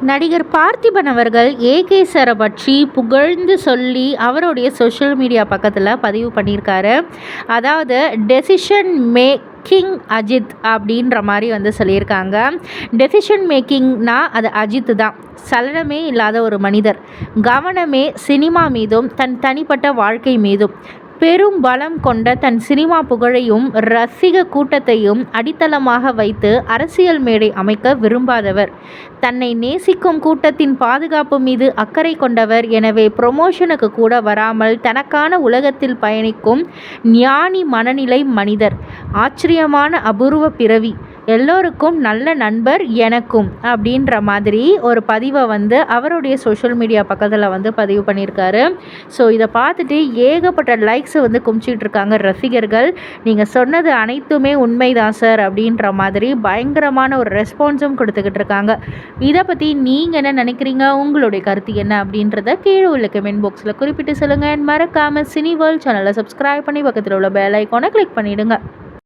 நடிகர் பார்த்திபன் அவர்கள் ஏகே சாரை பற்றி புகழ்ந்து சொல்லி அவருடைய சோஷியல் மீடியா பக்கத்தில் பதிவு பண்ணியிருக்காரு. அதாவது டெசிஷன் மேக்கிங் அஜித் அப்படின்ற மாதிரி வந்து சொல்லியிருக்காங்க. டெசிஷன் மேக்கிங்னா அது அஜித் தான். சலனமே இல்லாத ஒரு மனிதர். கவனமே சினிமா மீதும் தன் தனிப்பட்ட வாழ்க்கை மீதும். பெரும் பலம் கொண்ட தன் சினிமா புகழையும் ரசிக கூட்டத்தையும் அடித்தளமாக வைத்து அரசியல் மேடை அமைக்க விரும்பாதவர். தன்னை நேசிக்கும் கூட்டத்தின் பாதுகாப்பு மீது அக்கறை கொண்டவர். எனவே ப்ரொமோஷனுக்கு கூட வராமல் தனக்கான உலகத்தில் பயணிக்கும் ஞானி மனநிலை மனிதர். ஆச்சரியமான அபூர்வ பிறவி. எல்லோருக்கும் நல்ல நண்பர் எனக்கும் அப்படின்ற மாதிரி ஒரு பதிவை வந்து அவருடைய சோஷியல் மீடியா பக்கத்தில் வந்து பதிவு பண்ணியிருக்காரு. ஸோ இதை பார்த்துட்டு ஏகப்பட்ட லைக்ஸை வந்து குமிச்சிட்டு இருக்காங்க ரசிகர்கள். நீங்கள் சொன்னது அனைத்துமே உண்மைதான் சார் அப்படின்ற மாதிரி பயங்கரமான ஒரு ரெஸ்பான்ஸும் கொடுத்துக்கிட்டு இருக்காங்க. இதை பற்றி நீங்கள் என்ன நினைக்கிறீங்க? உங்களுடைய கருத்து என்ன அப்படின்றத கீழே உள்ள கமெண்ட் பாக்ஸில் குறிப்பிட்டு சொல்லுங்கள் மறக்காமல் சினி வேர்ல்ட் சேனலை சப்ஸ்கிரைப் பண்ணி பக்கத்தில் உள்ள பெல் ஐக்கானை கிளிக் பண்ணிவிடுங்க